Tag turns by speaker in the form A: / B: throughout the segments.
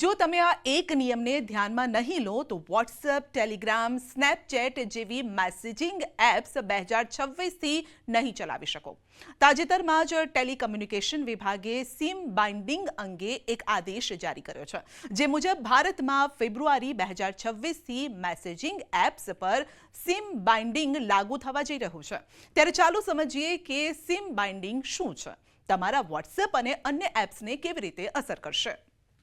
A: જો તમે આ એક નિયમને ધ્યાનમાં નહીં લો, તો વોટ્સએપ ટેલિગ્રામ સ્નેપચેટ જેવી મેસેજિંગ એપ્સ બે હજાર છવ્વીસથી નહીં ચલાવી શકો. તાજેતરમાં જ ટેલિકમ્યુનિકેશન વિભાગે સિમ બાઇન્ડિંગ અંગે એક આદેશ જારી કર્યો છે, જે મુજબ ભારતમાં ફેબ્રુઆરી બે હજાર છવ્વીસથી મેસેજિંગ એપ્સ પર સિમ બાઇન્ડિંગ લાગુ થવા જઈ રહ્યું છે. ત્યારે ચાલો સમજીએ કે સિમ બાઇન્ડિંગ શું છે? તમારા વોટ્સએપ અને અન્ય એપ્સને કેવી રીતે અસર કરશે?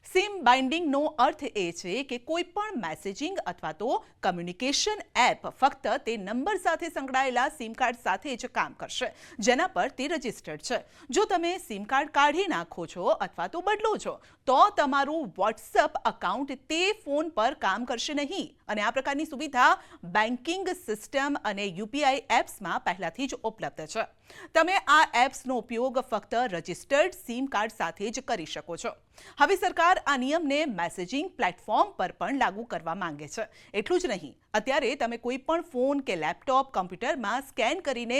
A: સિમ બાઇન્ડિંગનો અર્થ એ છે કે કોઈ પણ મેસેજિંગ અથવા તો કમ્યુનિકેશન એપ ફક્ત તે નંબર સાથે સંકળાયેલા સિમ કાર્ડ સાથે જ કામ કરશે, જેના પર તે રજિસ્ટર્ડ છે. જો તમે સિમ કાર્ડ કાઢી નાખો છો અથવા તો બદલો છો, તો તમારું વોટ્સઅપ અકાઉન્ટ તે ફોન પર કામ કરશે નહીં. અને આ પ્રકારની સુવિધા બેન્કિંગ સિસ્ટમ અને યુપીઆઈ એપ્સમાં પહેલાથી જ ઉપલબ્ધ છે. તમે આ એપ્સનો ઉપયોગ ફક્ત રજિસ્ટર્ડ સિમ કાર્ડ સાથે જ કરી શકો છો. હવે સરકાર આ નિયમને મેસેજિંગ પ્લેટફોર્મ પર પણ લાગુ કરવા માંગે છે. એટલું જ નહીં, અત્યારે તમે કોઈ પણ ફોન કે લેપટોપ કમ્પ્યુટરમાં સ્કેન કરીને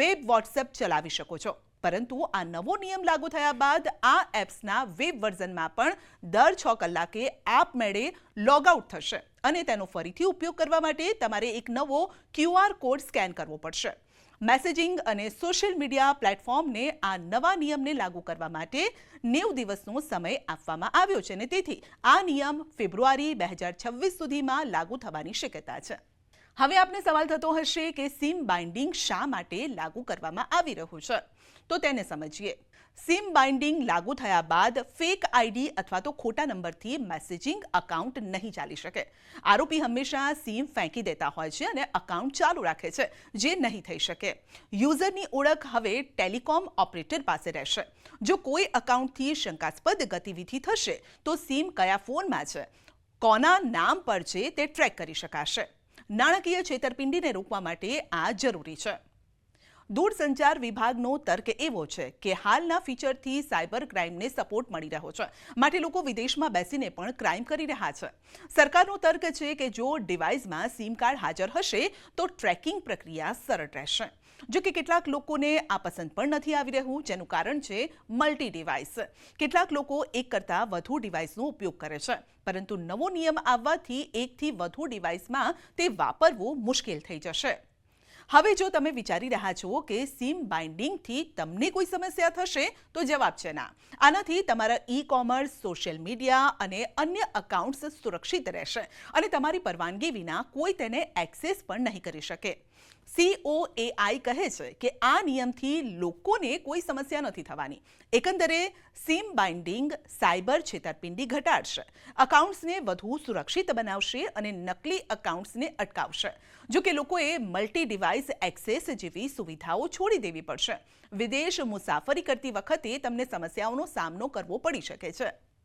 A: વેબ વોટ્સએપ ચલાવી શકો છો. પરંતુ આ નવો નિયમ લાગુ થયા બાદ આ એપ્સના વેબ વર્ઝનમાં પણ દર છ કલાકે એપ મેળે લોગઆઉટ થશે અને તેનો ફરીથી ઉપયોગ કરવા માટે તમારે એક નવો ક્યુઆર કોડ સ્કેન કરવો પડશે. મેસેજિંગ અને સોશિયલ મીડિયા પ્લેટફોર્મને આ નવા નિયમને લાગુ કરવા માટે નેવ દિવસનો સમય આપવામાં આવ્યો છે અને તેથી આ નિયમ ફેબ્રુઆરી બે હજાર છવ્વીસ સુધીમાં લાગુ થવાની શક્યતા છે. હવે આપને સવાલ થતો હશે કે સિમ બાઇન્ડિંગ શા માટે લાગુ કરવામાં આવી રહ્યું છે? તો તેને સમજીએ. સિમ બાઇન્ડિંગ લાગુ થયા બાદ ફેક આઈડી અથવા તો ખોટા નંબરથી મેસેજિંગ અકાઉન્ટ નહીં ચાલી શકે. આરોપી હંમેશા સિમ ફેંકી દેતા હોય છે અને અકાઉન્ટ ચાલુ રાખે છે, જે નહીં થઈ શકે. યુઝરની ઓળખ હવે ટેલિકોમ ઓપરેટર પાસે રહેશે. જો કોઈ અકાઉન્ટથી શંકાસ્પદ ગતિવિધિ થશે, તો સિમ કયા ફોનમાં છે? કોના નામ પર છે તે ટ્રેક કરી શકાશે. નાણાકીય છેતરપિંડીને રોકવા માટે આ જરૂરી છે. દૂરસંચાર વિભાગનો તર્ક એવો છે કે હાલના ફીચરથી સાયબર ક્રાઇમને સપોર્ટ મળી રહ્યો છે. માટે લોકો વિદેશમાં બેસીને પણ ક્રાઇમ કરી રહ્યા છે. સરકારનો તર્ક છે કે જો ડિવાઇસમાં સિમ કાર્ડ હાજર હશે, તો ટ્રેકિંગ પ્રક્રિયા સરળ રહેશે. જો કે કેટલાક લોકોને આ પસંદ પણ નથી આવી રહ્યું, જેનું કારણ છે મલ્ટી ડિવાઇસ કેટલાક લોકો એક કરતાં વધુ ડિવાઇસનો ઉપયોગ કરે છે, પરંતુ નવો નિયમ આવવાથી એકથી વધુ ડિવાઇસમાં તે વાપરવું મુશ્કેલ થઈ જશે. હવે જો તમે વિચારી રહ્યા છો કે સિમ બાઇન્ડિંગથી તમને કોઈ સમસ્યા થશે, તો જવાબ છે ના. આનાથી તમારા ઈ કોમર્સ સોશિયલ મીડિયા અને અન્ય અકાઉન્ટ્સ સુરક્ષિત રહેશે અને તમારી પરવાનગી વિના કોઈ તેને એક્સેસ પણ નહીં કરી શકે. સીઓએઆઈ કહે છે કે આ નિયમથી લોકોને કોઈ સમસ્યા નથી થવાની. એકંદરે સીમ બાઇન્ડિંગ સાયબર છેતરપિંડી ઘટાડશે, અકાઉન્ટ્સને વધુ સુરક્ષિત બનાવશે અને નકલી અકાઉન્ટ્સને અટકાવશે. જો કે લોકોએ મલ્ટી ડિવાઇસ એક્સેસ જેવી સુવિધાઓ છોડી દેવી પડશે. વિદેશ મુસાફરી કરતી વખતે તમને સમસ્યાઓનો સામનો કરવો પડી શકે છે.